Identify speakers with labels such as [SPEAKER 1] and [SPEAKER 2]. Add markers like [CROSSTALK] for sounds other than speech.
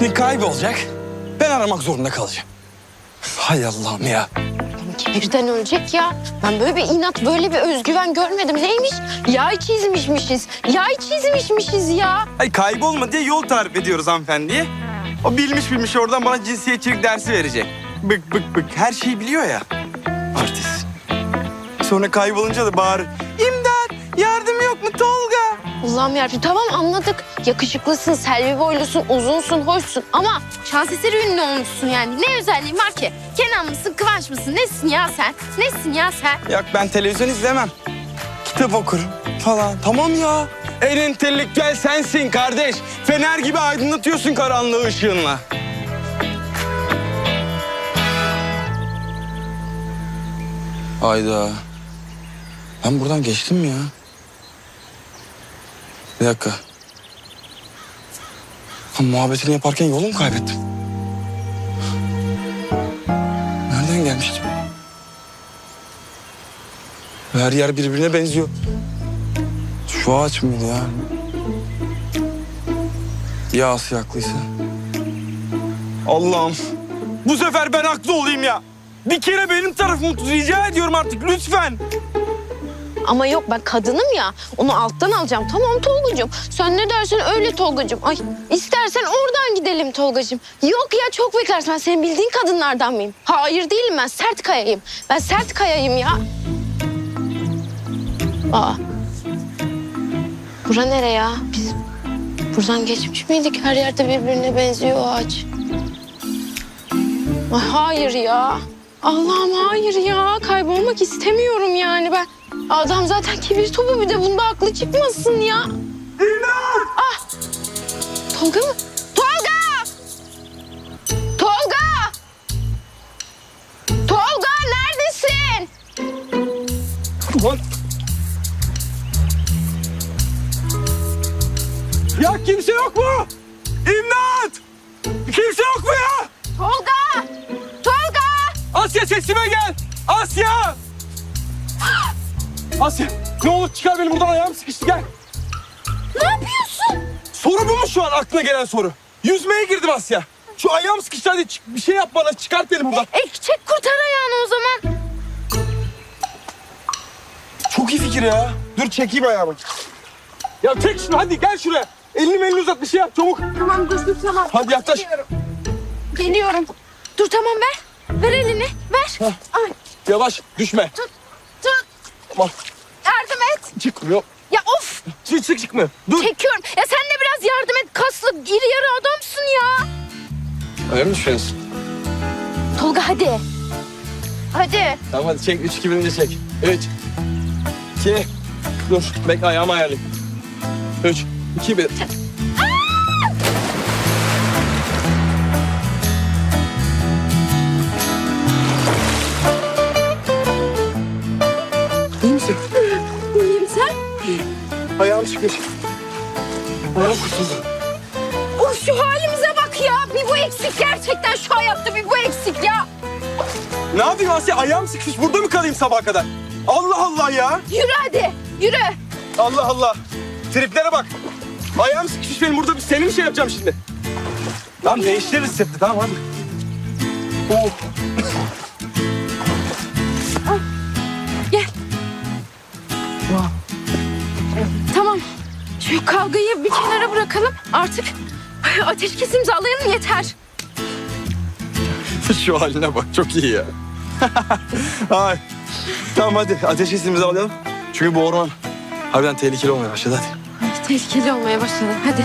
[SPEAKER 1] Şimdi kaybolacak. Ben aramak zorunda kalacağım. Hay Allah'ım ya.
[SPEAKER 2] Birden ölecek ya. Ben böyle bir inat, böyle bir özgüven görmedim. Neymiş? Yay çizmişmişiz. Yay çizmişmişiz ya.
[SPEAKER 1] Ay kaybolma diye yol tarif ediyoruz hanımefendiye. O bilmiş bilmiş oradan bana cinsiyetçilik dersi verecek. Bık bık bık her şeyi biliyor ya. Artist. Sonra kaybolunca da bağır.
[SPEAKER 2] Allah'ım yarabbim tamam anladık. Yakışıklısın, selvi boylusun, uzunsun, hoşsun. Ama şans eseri ünlü olmuşsun yani. Ne özelliğin var ki? Kenan mısın, Kıvanç mısın? Nesin ya sen? Nesin ya sen?
[SPEAKER 1] Yok ben televizyon izlemem. Kitap okurum falan. Tamam ya. En entelektüel sensin kardeş. Fener gibi aydınlatıyorsun karanlığı ışığınla. Hayda. Ben buradan geçtim ya? Bir dakika. Ha, muhabbetini yaparken yolu mu kaybettim? Nereden gelmiştim? Her yer birbirine benziyor. Şu ağaç mıydı ya? Ya Asya haklıysa? Allah'ım. Bu sefer ben haklı olayım ya. Bir kere benim tarafımı tut. Rica ediyorum artık lütfen.
[SPEAKER 2] Ama yok ben kadınım ya. Onu alttan alacağım. Tamam Tolgacığım. Sen ne dersen öyle Tolgacığım. Ay istersen oradan gidelim Tolgacığım. Yok ya çok beklersin. Ben senin bildiğin kadınlardan mıyım? Hayır değilim ben. Sert kayayım. Ben sert kayayım ya. Aa. Bura nere ya? Biz buradan geçmiş miydik? Her yerde birbirine benziyor ağaç. Ay hayır ya. Allah'ım hayır ya. Kaybolmak istemiyorum yani ben. Adam zaten kibir topu bir de bunda aklı çıkmasın ya. Ah! Tolga mı? Tolga! Tolga! Tolga neredesin?
[SPEAKER 1] Lan. Ya kimse yok mu? İmdat! Kimse yok mu ya?
[SPEAKER 2] Tolga! Tolga!
[SPEAKER 1] Asya sesime gel! Asya! Asya ne olur çıkar beni buradan ayağım sıkıştı gel.
[SPEAKER 2] Ne yapıyorsun?
[SPEAKER 1] Soru bu mu şu an aklına gelen soru? Yüzmeye girdim Asya. Şu ayağım sıkıştı hadi çık- bir şey yap bana çıkart beni buradan.
[SPEAKER 2] E çek kurtar ayağını o zaman.
[SPEAKER 1] Çok iyi fikir ya. Dur çekeyim ayağımı. Ya çek şunu hadi gel şuraya. Elini elini uzat bir şey yap çabuk.
[SPEAKER 2] Tamam dur dur tamam.
[SPEAKER 1] Hadi yaklaş.
[SPEAKER 2] Geliyorum. Dur tamam ver. Ver elini ver. Ay
[SPEAKER 1] Yavaş düşme.
[SPEAKER 2] tut tut.
[SPEAKER 1] Tamam. Çıkmıyor.
[SPEAKER 2] Ya of
[SPEAKER 1] Çık çık çıkmıyor. Dur.
[SPEAKER 2] çekiyorum. Ya sen de biraz yardım et. Kaslı iri yarı adamsın ya.
[SPEAKER 1] Öyle mi düşünüyorsun?
[SPEAKER 2] Tolga hadi. Hadi.
[SPEAKER 1] Tamam hadi çek. Üç, iki, birinci çek. Üç. İki. Dur. Bekle ayağımı ayarlayayım. Üç. iki, bir. Ayağım çıkıyor. Ayağım kurtuldu.
[SPEAKER 2] Of şu halimize bak ya. Bir bu eksik gerçekten şu hayatta bir bu eksik ya.
[SPEAKER 1] Ne yapayım Asya? Ayağım sıkışmış. Burada mı kalayım sabaha kadar? Allah Allah ya.
[SPEAKER 2] Yürü hadi. Yürü.
[SPEAKER 1] Allah Allah. Triplere bak. Ayağım sıkışmış benim burada. Senin bir şey yapacağım şimdi. Tamam değiştiririz seti tamam hadi. Oh.
[SPEAKER 2] Şu kavgayı bir kenara bırakalım. Artık ateşkes imzalayalım yeter. [LAUGHS]
[SPEAKER 1] Şu haline bak çok iyi ya. [LAUGHS] Ay. Tamam hadi ateş hissimizi alalım. Çünkü bu orman harbiden tehlikeli olmaya başladı hadi.
[SPEAKER 2] Tehlikeli olmaya başladı. Hadi.